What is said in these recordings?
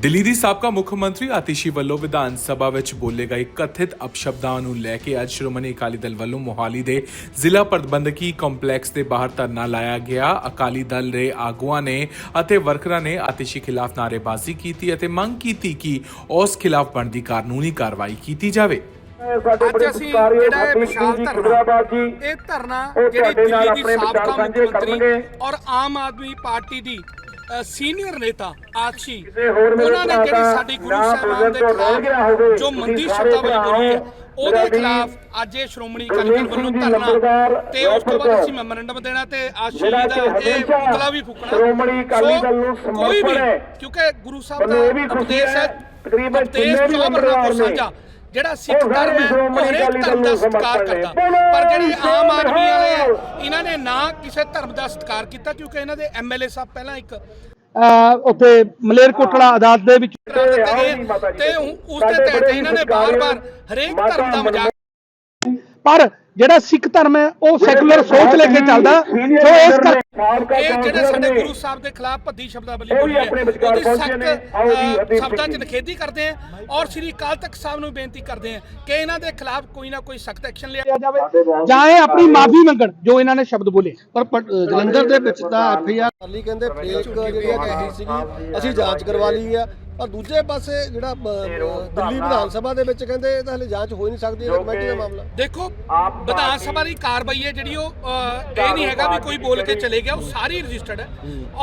ਦਿੱਲੀ ਦੀ ਸਾਬਕਾ ਮੁੱਖ ਮੰਤਰੀ ਆਤਿਸ਼ੀ ਵੱਲੋਂ ਵਿਧਾਨ ਸਭਾ ਵਿੱਚ ਬੋਲੇ ਗਏ ਕਥਿਤ ਅਪਸ਼ਬਦਾਂ ਨੂੰ ਲੈ ਕੇ ਅੱਜ ਸ਼੍ਰੋਮਣੀ ਅਕਾਲੀ ਦਲ ਵੱਲੋਂ ਮੋਹਾਲੀ ਦੇ ਜ਼ਿਲ੍ਹਾ ਪ੍ਰਬੰਧਕੀ ਕੰਪਲੈਕਸ ਦੇ ਬਾਹਰ ਧਰਨਾ ਲਾਇਆ ਗਿਆ ਅਕਾਲੀ ਦਲ ਦੇ ਆਗੂਆਂ ਨੇ ਅਤੇ ਵਰਕਰਾਂ ਨੇ ਆਤਿਸ਼ੀ ਖਿਲਾਫ ਨਾਅਰੇਬਾਜ਼ੀ ਕੀਤੀ ਅਤੇ ਮੰਗ ਕੀਤੀ ਕਿ ਉਸ ਖਿਲਾਫ ਬਣਦੀ ਕਾਨੂੰਨੀ ਕਾਰਵਾਈ ਕੀਤੀ ਜਾਵੇ ਅੱਜ ਅਸੀਂ ਜਿਹੜਾ ਇਹ ਵਿਸ਼ਾਲ ਧਰਨਾ ਇਹ ਧਰਨਾ ਜਿਹੜੀ ਦਿੱਲੀ ਦੀ ਸਾਬਕਾ ਮੁੱਖ ਮੰਤਰੀ ਕਰਨਗੇ। ਔਰ ਆਮ ਆਦਮੀ ਪਾਰਟੀ ਦੀ ਸੀਨੀਅਰ ਨੇਤਾ ਮੇਰੇ ਉਹਨਾਂ ਨੇ ਜਿਹੜੀ ਦਾ ਸਾਡੀ ਗੁਰੂ ਸਾਹਿਬਾਨ ਦੇ ਖਿਲਾਫ ਜੋ ਮੰਦੀ ਸ਼ਬਦਾਵਲੀ ਬੋਲੀ ਹੈ ਉਹਦੇ ਖਿਲਾਫ ਅੱਜ ਇਹ ਸ਼੍ਰੋਮਣੀ ਅਕਾਲੀ ਦਲ ਵੱਲੋਂ ਧਰਨਾ ਤੇ ਉਸ ਤੋਂ ਬਾਅਦ ਅਸੀਂ ਮੈਮੋਰੰਡਮ ਦੇਣਾ ਤੇ ਆਸ਼ੀ ਦਾ ਇਹ ਪੁਤਲਾ ਵੀ ਫੂਕਣਾ। ਸ਼੍ਰੋਮਣੀ ਅਕਾਲੀ ਦਲ ਨੂੰ ਸਮਰਪਣ ਹੈ। ਕਿਉਂਕਿ ਗੁਰੂ ਸਾਹਿਬ ਦਾ ਉਪਦੇਸ਼ ਹੈ, ਤਕਰੀਬਨ ਉਪਦੇਸ਼ ਜਿੰਨੇ ਵੀ ਜੋ ਵਰਨਾ ਲੰਬੜਦਾਰ ਕੋ ਨੇ, ਸਾਂਝਾ। ਜਿਹੜਾ ਸਿੱਖ ਧਰਮ ਹੈ ਹਰੇਕ ਧਰਮ ਦਾ ਸਤਿਕਾਰ ਕਰਦਾ। ਪਰ ਜਿਹੜੇ ਆਮ ਆਦਮੀ ਵਾਲੇ। ਇਹਨਾਂ ਨੇ ਨਾ ਕਿਸੇ ਧਰਮ ਦਾ ਸਤਿਕਾਰ ਕੀਤਾ ਕਿਉਂਕਿ ਇਹਨਾਂ ਦੇ ਐਮਐਲਏ ਸਾਹਿਬ ਪਹਿਲਾਂ ਇੱਕ ਉੱਥੇ ਮਲੇਰਕੋਟਲਾ ਅਦਾਲਤ ਦੇ ਵਿੱਚ। ਤੇ ਉਸ ਦੇ ਤਹਿਤ ਇਹਨਾਂ ਨੇ ਬਾਰ-ਬਾਰ ਹਰੇਕ ਧਰਮ ਦਾ ਮਜ਼ਾਕ ਪਰ ਜਿਹੜਾ ਸਿੱਖ ਧਰਮ ਹੈ ਉਹ ਸੈਕੂਲਰ ਸੋਚ ਲੈ ਕੇ ਚੱਲਦਾ। ਸੋ ਇਸ ਕਰ ਇਹ ਜਿਹੜੇ ਸਾਡੇ ਗੁਰੂ ਸਾਹਿਬ ਦੇ ਖਿਲਾਫ ਭੱਦੀ ਸ਼ਬਦਾਵਲੀ ਉਹ ਵੀ ਬੋਲੀ ਹੈ ਉਹਦੀ ਪਹੁੰਚੇ ਨੇ। ਸਖਤ ਸ਼ਬਦਾਂ 'ਚ ਨਿਖੇਧੀ ਕਰਦੇ ਆ ਔਰ ਸ੍ਰੀ ਅਕਾਲ ਤਖਤ ਸਾਹਿਬ ਨੂੰ ਬੇਨਤੀ ਕਰਦੇ ਆ ਕਿ ਇਹਨਾਂ ਦੇ ਖਿਲਾਫ ਕੋਈ ਨਾ ਕੋਈ ਸਖਤ ਐਕਸ਼ਨ ਲਿਆ ਜਾਵੇ ਜਾਂ ਇਹ ਆਪਣੀ ਮਾਫੀ ਮੰਗਣ ਜੋ ਇਹਨਾਂ ਨੇ ਸ਼ਬਦ ਬੋਲੇ। ਪਰ ਜਲੰਧਰ ਦੇ ਵਿੱਚ ਤਾਂ ਐਫ ਆਈ ਆਰ ਕਰ ਲਈ ਕਹਿੰਦੇ ਫੇਕ ਜਿਹੜੀ ਆ ਕਹੀ ਸੀਗੀ ਅਸੀਂ ਜਾਂਚ ਕਰਵਾ ਲਈ ਆ। ਪਰ ਦੂਜੇ ਪਾਸੇ ਜਿਹੜਾ ਦਿੱਲੀ ਵਿਧਾਨ ਸਭਾ ਦੇ ਵਿੱਚ ਕਹਿੰਦੇ ਇਹ ਤਾਂ ਹਲੇ ਜਾਂਚ ਹੋ ਹੀ ਨਹੀਂ ਸਕਦੀ ਇਹ ਕਮੇਟੀ ਦਾ ਮਾਮਲਾ। ਦੇਖੋ ਵਿਧਾਨ ਸਭਾ ਦੀ ਕਾਰਵਾਈ ਹੈ ਜਿਹੜੀ ਉਹ ਇਹ ਨਹੀਂ ਹੈਗਾ ਵੀ ਕੋਈ ਬੋਲ ਕੇ ਚਲੇ ਗਿਆ ਉਹ ਸਾਰੀ ਰਜਿਸਟਰਡ ਹੈ।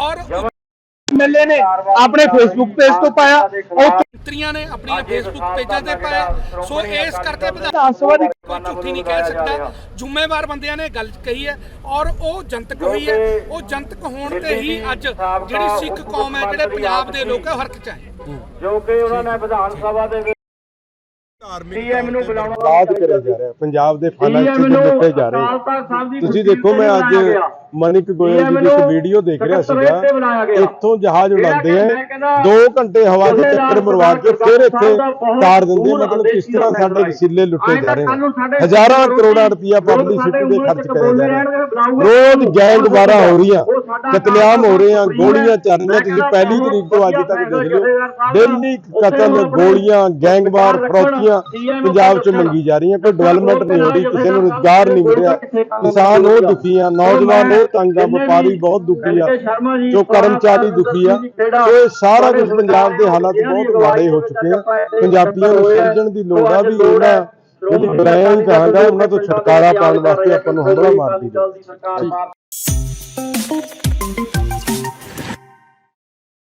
ਔਰ ਐਮਐਲਏ ਨੇ ਆਪਣੇ ਫੇਸਬੁੱਕ ਪੇਜ ਤੋਂ ਪਾਇਆ। ਉਹ ਮੰਤਰੀਆਂ ਨੇ ਆਪਣੀਆਂ ਫੇਸਬੁੱਕ ਪੇਜਾਂ ਤੇ ਪਾਇਆ। ਸੋ ਇਸ ਕਰਕੇ ਵਿਧਾਨ ਵਿਧਾਨ ਸਭਾ ਦੀ ਕੋਈ ਝੂਠੀ ਨਹੀਂ ਕਹਿ ਸਕਦਾ। ਜ਼ਿੰਮੇਵਾਰ ਬੰਦਿਆਂ ਨੇ ਗੱਲ ਕਹੀ ਹੈ ਔਰ ਉਹ ਜਨਤਕ ਹੋਈ ਹੈ। ਉਹ ਜਨਤਕ ਹੋਣ ਤੇ ਹੀ ਅੱਜ ਜਿਹੜੀ ਸਿੱਖ ਕੌਮ ਹੈ ਜਿਹੜੇ ਪੰਜਾਬ ਦੇ ਲੋਕ ਹੈ ਹਰਕਤ ਚ ਆਏ। ਜੋ ਕਿ ਉਹਨਾਂ ਨੇ ਵਿਧਾਨ ਸਭਾ ਦੇ ਨੂੰ ਬੁਲਾਉਣਾ ਬਾਤ ਕਰਿਆ ਜਾ ਰਿਹਾ। ਪੰਜਾਬ ਦੇ ਜਾ ਰਹੇ। ਤੁਸੀਂ ਦੇਖੋ ਮੈਂ ਅੱਜ ਮਨਿਕ ਗੋਇਲ ਜੀ ਦੀ ਇੱਕ ਵੀਡੀਓ ਦੇਖ ਰਿਹਾ ਸੀਗਾ। ਇੱਥੋਂ ਜਹਾਜ਼ ਉਡਾਉਂਦੇ ਆ 2 ਘੰਟੇ ਹਵਾ 'ਚ ਚੱਕਰ ਮਰਵਾ ਕੇ ਫਿਰ ਇੱਥੇ ਤਾਰ ਦਿੰਦੇ। ਮਤਲਬ ਕਿਸ ਤਰ੍ਹਾਂ ਸਾਡੇ ਵਸੀਲੇ ਲੁੱਟੇ ਜਾ ਰਹੇ ਨੇ ਹਜ਼ਾਰਾਂ ਕਰੋੜਾਂ ਰੁਪਇਆ ਪਬਲਿਸਿਟੀ ਤੇ ਖਰਚ ਕਰਿਆ ਜਾ ਰਿਹਾ ਰੋਜ਼ ਗੈਂਗ ਵਾਰਾ ਹੋ ਰਹੀਆਂ। ਕਤਲੇਆਮ ਹੋ ਰਹੇ ਆ ਗੋਲੀਆਂ ਚੱਲ ਰਹੀਆਂ ਤੁਸੀਂ ਪਹਿਲੀ ਤਰੀਕ ਤੋਂ ਅੱਜ ਤੱਕ ਦੇਖ ਲਿਓ। ਡੇਲੀ ਕਤਲ ਗੋਲੀਆਂ ਗੈਂਗਵਾਰ ਫਰੌਤੀਆਂ ਪੰਜਾਬ 'ਚ ਮੰਗੀ ਜਾ ਰਹੀਆਂ ਕੋਈ ਡਿਵੈਲਪਮੈਂਟ ਨਹੀਂ ਹੋ ਰਹੀ ਕਿਸੇ ਨੂੰ ਰੁਜ਼ਗਾਰ ਨਹੀਂ ਮਿਲ ਰਿਹਾ ਕਿਸਾਨ ਉਹ ਦੁਖੀ ਆ ਨੌਜਵਾਨ ਉਹ ਤੰਗ ਆ ਵਪਾਰੀ ਬਹੁਤ ਦੁਖੀ ਆ। ਜੋ ਕਰਮਚਾਰੀ ਦੁਖੀ ਆ ਇਹ ਸਾਰਾ ਕੁਝ ਪੰਜਾਬ ਦੇ ਹਾਲਾਤ ਬਹੁਤ ਮਾੜੇ ਹੋ ਚੁੱਕੇ ਆ। ਪੰਜਾਬੀਆਂ ਨੂੰ ਸਮਝਣ ਦੀ ਲੋੜ ਆ ਵੀ ਉਹਨਾਂ ਜਿਹੜੀ ਬੁਰਾਈਆਂ ਹੀ ਕਹਾਂਗਾ ਉਹਨਾਂ ਤੋਂ ਛੁਟਕਾਰਾ ਪਾਉਣ ਵਾਸਤੇ ਆਪਾਂ ਨੂੰ ਹਮਲਾ ਮਾਰਦੀ ਹੈ thank you